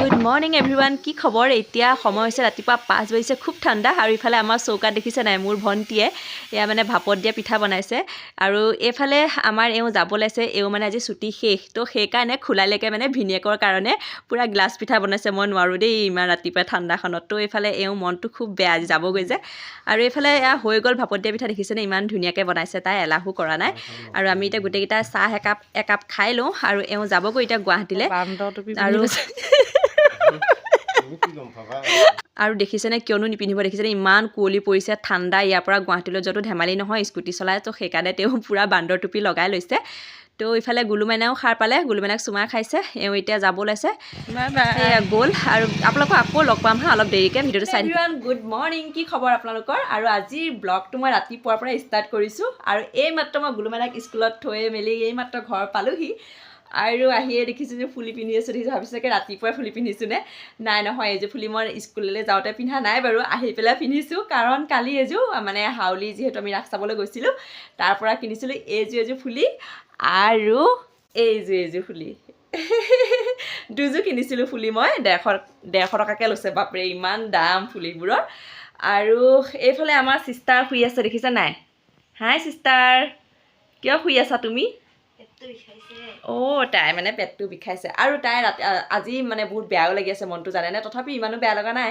Good morning everyone কি খবৰ? এতিয়া সময় হৈছে ৰাতিপুৱা পাঁচ বাজিছে খুব ঠাণ্ডা। আৰু ইফালে আমাৰ চৌকাত দেখিছে নাই মোৰ ভণ্টীয়ে এয়া মানে ভাপত দিয়া পিঠা বনাইছে। আৰু এইফালে আমাৰ এওঁ যাব ওলাইছে এওঁ মানে আজি ছুটি শেষ। তো সেইকাৰণে খোলালৈকে মানে ভিনিয়েকৰ কাৰণে পূৰা গ্লাছ পিঠা বনাইছে। মই নোৱাৰোঁ দেই ইমান ৰাতিপুৱা ঠাণ্ডাখনত। তো এইফালে এওঁ মনটো খুব বেয়া আজি যাবগৈ যে। আৰু এইফালে এয়া হৈ গ'ল ভাপত দিয়া পিঠা দেখিছেনে ইমান ধুনীয়াকৈ বনাইছে তাই এলাহো কৰা নাই। আৰু আমি এতিয়া গোটেইকেইটাই চাহ একাপ একাপ খাই লওঁ। আৰু এওঁ যাবগৈ এতিয়া গুৱাহাটীলৈ। আৰু আৰু দেখিছেনে কিয়নো নিপিন্ধিব? দেখিছেনে ইমান কুঁৱলী পৰিছে ঠাণ্ডা ইয়াৰ পৰা গুৱাহাটীলৈ যোৱাটো ধেমালি নহয় স্কুটি চলাই তো সেইকাৰণে তেওঁ পূৰা বান্দৰ টুপি লগাই লৈছে। তো ইফালে গুলুমাইনাও সাৰ পালে গুলুমাইনাক চুমা খাইছে এওঁ এতিয়া যাব ওলাইছে। গ'ল আৰু আপোনালোকক আকৌ লগ পাম হা অলপ দেৰিকৈ ভিডিঅ'টো চাই এভৰিৱান গুড মৰ্ণিং কি খবৰ আপোনালোকৰ? আৰু আজিৰ ব্লগটো মই ৰাতিপুৱাৰ পৰাই ষ্টাৰ্ট কৰিছোঁ আৰু এই মাত্ৰ মই গুলুমাইনাক স্কুলত থৈ মেলি এই মাত্ৰ ঘৰ পালোহি। আৰু আহিয়ে দেখিছোঁ যে ফুলি পিন্ধি আছোঁ, দেখিছোঁ, ভাবিছোঁ চাগে ৰাতিপুৱাই ফুলি পিন্ধিছোঁ নে? নাই নহয় এইযোৰ ফুলি মই স্কুললৈ যাওঁতে পিন্ধা নাই বাৰু, আহি পেলাই পিন্ধিছোঁ। কাৰণ কালি এযোৰ মানে হাউলি যিহেতু আমি ৰাস চাবলৈ গৈছিলোঁ, তাৰ পৰা কিনিছিলোঁ এইযোৰ এযোৰ ফুলি আৰু এইযোৰ এইযোৰ ফুলি। দুযোৰ কিনিছিলোঁ ফুলি মই, ডেৰশ ডেৰশ টকাকৈ লৈছে, বাপৰে, ইমান দাম ফুলিবোৰৰ। আৰু এইফালে আমাৰ চিষ্টাৰ শুই আছে, দেখিছা নাই? হাই চিষ্টাৰ কিয় শুই আছা তুমি? অ' তাই মানে পেটটো বিষাইছে। আৰু তাই ৰাতি আজি মানে বহুত বেয়াও লাগি আছে মনটো, জানেনে? তথাপি ইমানো বেয়া লগা নাই।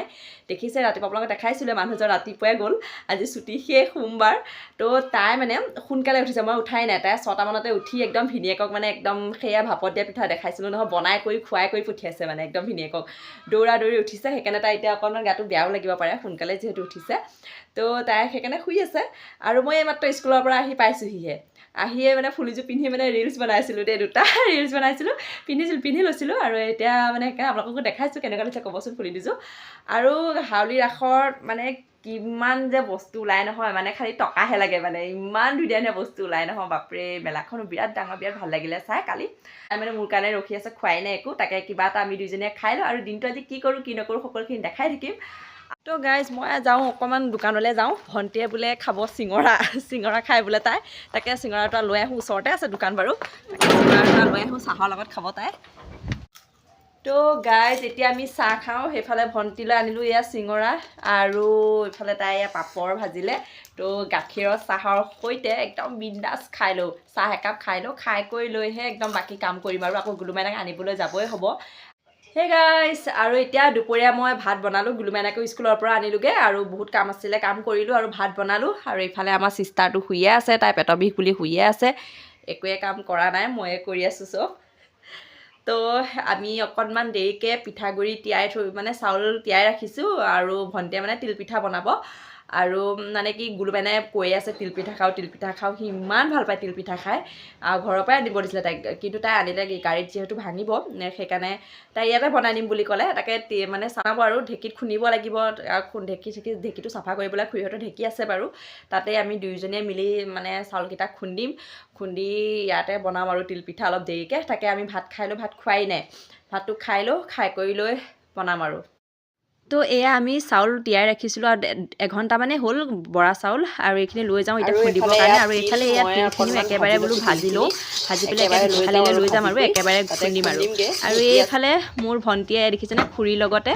দেখিছে ৰাতিপুৱা আপোনালোকে দেখাইছিলে, মানুহজন ৰাতিপুৱাই গ'ল, আজি ছুটি শেষ সোমবাৰ। তো তাই মানে সোনকালে উঠিছে, মই উঠাই নাই। তাই ছটামানতে উঠি একদম ভিনিয়েকক মানে একদম সেয়া ভাপত দিয়া পিঠা দেখাইছিলোঁ নহয়, বনাই কৰি, খুৱাই কৰি পঠিয়াইছে মানে একদম ভিনিয়েকক। দৌৰা দৌৰি উঠিছে, সেইকাৰণে তাই এতিয়া অকণমান গাটো বেয়াও লাগিব পাৰে, সোনকালে যিহেতু উঠিছে। তো তাই সেইকাৰণে শুই আছে। আৰু মই এইমাত্ৰ স্কুলৰ পৰা আহি পাইছোঁহিহে। আহিয়ে মানে ফুলিযোৰ পিন্ধি মানে ৰিলচ বনাইছিলোঁ দেই দুটা ৰিলচ বনাইছিলোঁ পিন্ধিছিলোঁ পিন্ধি লৈছিলোঁ আৰু এতিয়া মানে সেইকাৰণে আপোনালোককো দেখাইছোঁ কেনেকুৱা লাগিছে ক'বচোন ফুলি দিছোঁ। আৰু হাউলি ৰাসত মানে কিমান যে বস্তু ওলাই নহয় মানে খালি টকাহে লাগে মানে ইমান ধুনীয়া ধুনীয়া বস্তু ওলাই নহয় বাপৰে মেলাখনো বিৰাট ডাঙৰ বিৰাট ভাল লাগিলে চাই কালি। মানে মোৰ কাৰণে ৰখি আছে খোৱাই নাই একো তাকে কিবা এটা আমি দুইজনীয়ে খাই লওঁ আৰু দিনটো আজি কি কৰোঁ কি নকৰোঁ সকলোখিনি দেখাই থাকিম। তো গাইজ মই যাওঁ অকণমান দোকানলৈ যাওঁ। ভণ্টিয়ে বোলে খাব চিঙৰা চিঙৰা খাই বোলে তাই। তাকে চিঙৰা এটা লৈ আহোঁ ওচৰতে আছে দোকান বাৰু। চিঙৰা এটা লৈ আহোঁ চাহৰ লগত খাব তাই। তো গাইজ এতিয়া আমি চাহ খাওঁ। সেইফালে ভণ্টিলৈ আনিলোঁ এয়া চিঙৰা আৰু এইফালে তাই এয়া পাপৰ ভাজিলে। তো গাখীৰৰ চাহৰ সৈতে একদম বিন্দাছ খাই লওঁ। চাহ একাপ খাই লওঁ খাই কৰি লৈহে একদম বাকী কাম কৰিম আৰু। আকৌ গুলুমাইনাক আনিবলৈ যাবই হ'ব। হে গাইছ আৰু এতিয়া দুপৰীয়া মই ভাত বনালোঁ গুলুমাইনাকো স্কুলৰ পৰা আনিলোগৈ আৰু বহুত কাম আছিলে কাম কৰিলোঁ আৰু ভাত বনালোঁ আৰু এইফালে আমাৰ চিষ্টাৰটো শুইয়ে আছে তাই পেটৰ বিষ বুলি শুইয়ে আছে একোৱে কাম কৰা নাই ময়ে কৰি আছোঁ চব। তো আমি অকণমান দেৰিকৈ পিঠাগুড়ি তিয়াই থৈ মানে চাউল তিয়াই ৰাখিছোঁ আৰু ভণ্টিয়ে মানে তিলপিঠা বনাব। আৰু মানে কি গুলুমাইনাই কৈ আছে তিলপিঠা খাওঁ তিলপিঠা খাওঁ সি ইমান ভাল পায় তিলপিঠা খাই। আৰু ঘৰৰ পৰাই আনিব দিছিলে তাইক কিন্তু তাই আনিলে গাড়ীত যিহেতু ভাঙিব সেইকাৰণে তাই ইয়াতে বনাই দিম বুলি ক'লে। তাকে মানে চাব আৰু ঢেঁকীত খুন্দিব লাগিব ঢেঁকী চেকী ঢেঁকীটো চাফা কৰিবলৈ খুৰীহঁতৰ ঢেঁকী আছে বাৰু। তাতে আমি দুয়োজনীয়ে মিলি মানে চাউলকেইটা খুন্দিম খুন্দি ইয়াতে বনাম আৰু তিলপিঠা অলপ দেৰিকৈ। তাকে আমি ভাত খাই লৈ ভাত খোৱাই নাই। ভাতটো খাই লওঁ খাই কৰি লৈ বনাম আৰু। তো এয়া আমি চাউল তিয়াই ৰাখিছিলোঁ আৰু এ- এঘণ্টামানেই হ'ল বৰা চাউল আৰু এইখিনি লৈ যাওঁ এতিয়া খুন্দিবৰ কাৰণে আৰু এইফালে ইয়াত মই একেবাৰে বোলো ভাজি লওঁ তিলখিনি। ভাজি পেলাই একেবাৰে একে লৈ যাম আৰু একেবাৰে খুন্দিম আৰু। আৰু। এইফালে মোৰ ভণ্টিয়ে দেখিছেনে খুৰীৰ লগতে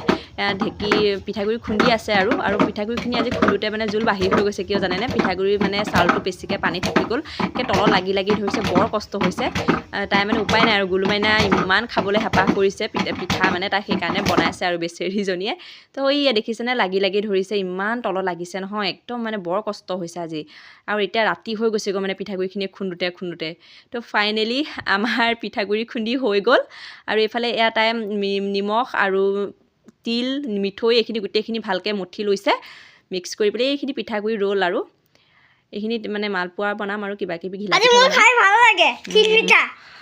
ঢেঁকী পিঠাগুড়ি খুন্দি আছে আৰু আৰু পিঠাগুড়িখিনি আজি খুন্দোতে মানে জোল বাঢ়ি হৈ গৈছে কিয় জানেনে পিঠাগুড়ি মানে চাউলটো বেছিকৈ পানী থাকি গ'ল একে তলত লাগি লাগি ধৰিছে বৰ কষ্ট হৈছে তাই মানে উপায় নাই আৰু গুলুমাইনা ইমান খাবলৈ হেঁপাহ কৰিছে পিঠা পিঠা মানে তাই সেইকাৰণে বনাইছে আৰু বেচেৰীজনীয়ে তো এই দেখিছেনে লাগি লাগি ধৰিছে ইমান তলত লাগিছে নহয় একদম মানে বৰ কষ্ট হৈছে আজি। আৰু এতিয়া ৰাতি হৈ গৈছেগৈ মানে পিঠাগুড়িখিনি খুন্দোতে খুন্দোতে। তো ফাইনেলি আমাৰ পিঠাগুড়ি খুন্দি হৈ গ'ল। আৰু এইফালে এয়া তাই নিমখ আৰু তিল মিঠৈ এইখিনি গোটেইখিনি ভালকৈ মঠি লৈছে। মিক্স কৰি পেলাই এইখিনি পিঠাগুড়ি ৰ'ল আৰু। এইখিনি মানে মালপোৱা বনাম আৰু কিবা কিবি ঘিলা পিঠা লাগে তিল পিঠা।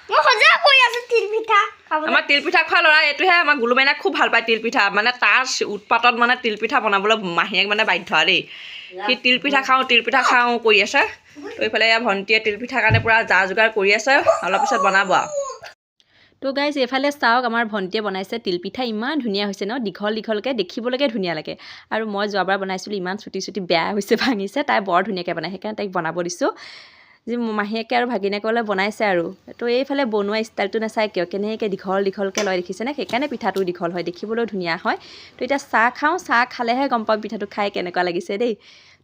মই সজাই কৈ আছো তিল পিঠা আমাৰ তিলপিঠা খোৱা ল'ৰা এইটোহে আমাৰ গুলুমাইনা খুব ভাল পায় তিলপিঠা মানে তাৰ উৎপাতত মানে তিলপিঠা বনাবলৈ মাহীয়েক মানে বাধ্য আৰু দেই। সি তিলপিঠা খাওঁ তিলপিঠা খাওঁ কৰি আছে। তো এইফালে এয়া ভণ্টিয়ে তিলপিঠাৰ কাৰণে পূৰা যা যোগাৰ কৰি আছে। অলপ পিছত বনাব আৰু। তো গাইজ এইফালে চাওক আমাৰ ভণ্টিয়ে বনাইছে তিলপিঠা ইমান ধুনীয়া হৈছে ন? দীঘল দীঘলকৈ দেখিবলৈকে ধুনীয়া লাগে। আৰু মই যোৱাবাৰ বনাইছিলোঁ ইমান চুটি চুটি বেয়া হৈছে ভাঙিছে। তাই বৰ ধুনীয়াকৈ বনায় সেইকাৰণে তাইক বনাব দিছোঁ। যি মাহীয়েকে আৰু ভাগিনীয়েকলৈ বনাইছে আৰু। তো এইফালে বনোৱা ষ্টাইলটো নাচাই কিয়? কেনেকৈ দীঘল দীঘলকৈ লয় দেখিছেনে সেইকাৰণে পিঠাটো দীঘল হয় দেখিবলৈও ধুনীয়া হয়। তো এতিয়া চাহ খাওঁ চাহ খালেহে গম পাম পিঠাটো খাই কেনেকুৱা লাগিছে দেই।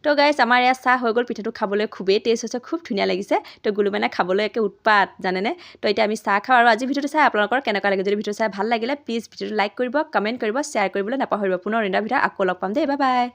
তো গাইছ আমাৰ ইয়াত চাহ হৈ গ'ল পিঠাটো খাবলৈ খুবেই টেষ্ট হৈছে খুব ধুনীয়া লাগিছে। তো গুলুমানে খাবলৈ একে উৎপাত জানেনে? তো এতিয়া আমি চাহ খাওঁ আৰু আজি ভিডিঅ'টো চাই আপোনালোকৰ কেনেকুৱা লাগে? যদি ভিডিঅ' চাই ভাল লাগিলে প্লিজ ভিডিঅ'টো লাইক কৰিব কমেণ্ট কৰিব শ্বেয়াৰ কৰিবলৈ নাপাহৰিব। পুনৰ ইণ্ডাৰ ভিডিঅ' আকৌ লগ পাম দেই বাই বাই